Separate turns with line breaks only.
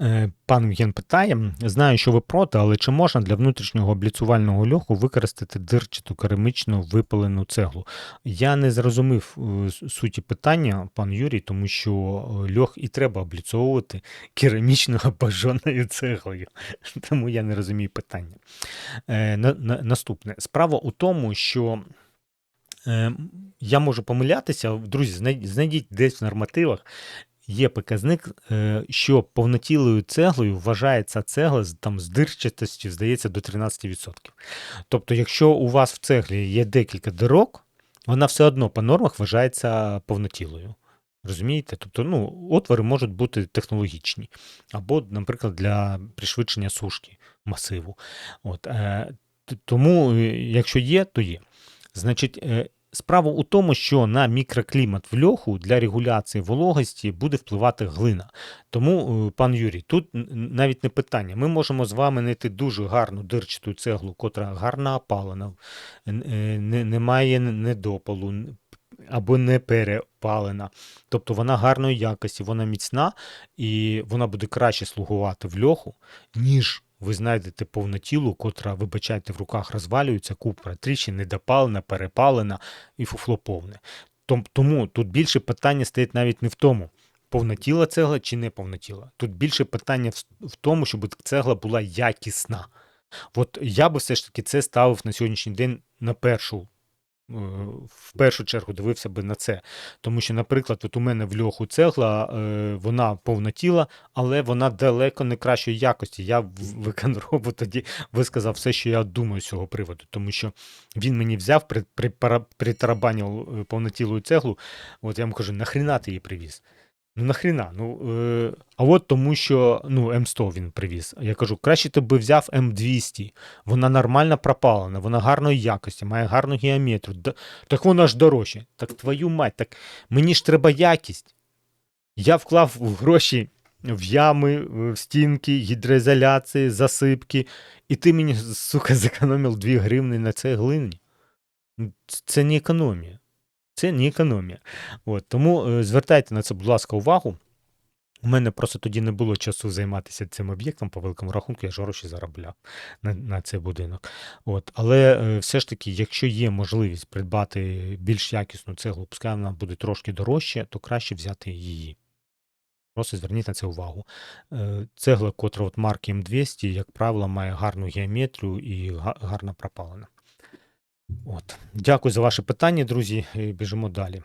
Е, Пан Євген питає: знаю, що ви проти, але чи можна для внутрішнього обліцувального льоху використати дирчату керамічну випалену цеглу? Я не зрозумів е, суті питання, пан Юрій, тому що е, льох і треба обліцовувати керамічною бажаною цеглою. Тому я не розумію питання. На, на, наступне. Справа у тому, що. Е, я можу помилятися, друзі, знайдіть десь в нормативах, є показник, е, що повнотілою цеглою вважається цегла з, там, з дирчатостю, здається, до 13%. Тобто, якщо у вас в цеглі є декілька дирок, вона все одно по нормах вважається повнотілою. Розумієте? Тобто, ну, отвори можуть бути технологічні, або, наприклад, для пришвидшення сушки масиву. От, е, тому, е, якщо є, то є. Значить, справа у тому, що на мікроклімат в льоху для регуляції вологості буде впливати глина. Тому, е, пан Юрій, тут навіть не питання. Ми можемо з вами знайти дуже гарну дирчату цеглу, котра гарно опалена, е, не, немає недопалу. Або не перепалена. Тобто вона гарної якості, вона міцна і вона буде краще слугувати в льоху, ніж ви знайдете повнотілу, котра, вибачайте, в руках розвалюється, купра тричі, недопалена, перепалена і фуфло повне. Тому тут більше питання стоїть навіть не в тому, повнотіла цегла чи не повнотіла. Тут більше питання в тому, щоб цегла була якісна. От я би все ж таки це ставив на сьогоднішній день на першу. Е, В першу чергу дивився би на це. Тому що, наприклад, от у мене в льоху цегла, вона вона повнотіла, але вона далеко не кращої якості. Я виконробу тоді висказав все, що я думаю з цього приводу, тому що він мені взяв, при, при, притарабанив е, повнотілу цеглу. От я йому кажу, нахріна ти її привіз? Ну нахріна? Ну, е, а от тому, що ну, М100 він привіз. Я кажу, краще ти би взяв М200. Вона нормально пропалена, вона гарної якості, має гарну геометрію. Да- Так вона ж дорожче. Так твою мать, так мені ж треба якість. Я вклав гроші в ями, в стінки, гідроізоляції, засипки, і ти мені, сука, зекономив 2 гривни на це глині. Це не економія. Це не економія. От, тому е, звертайте на це, будь ласка, увагу. У мене просто тоді не було часу займатися цим об'єктом по великому рахунку, я ж гроші заробляв на, на цей будинок. От. Але е, все ж таки, якщо є можливість придбати більш якісну цеглу, пускай вона буде трошки дорожче, то краще взяти її. Просто зверніть на це увагу. Е, Цегла, котра от марки М200, як правило, має гарну геометрію і га- гарно пропалена. От. Дякую за ваше питання, друзі. Біжимо далі.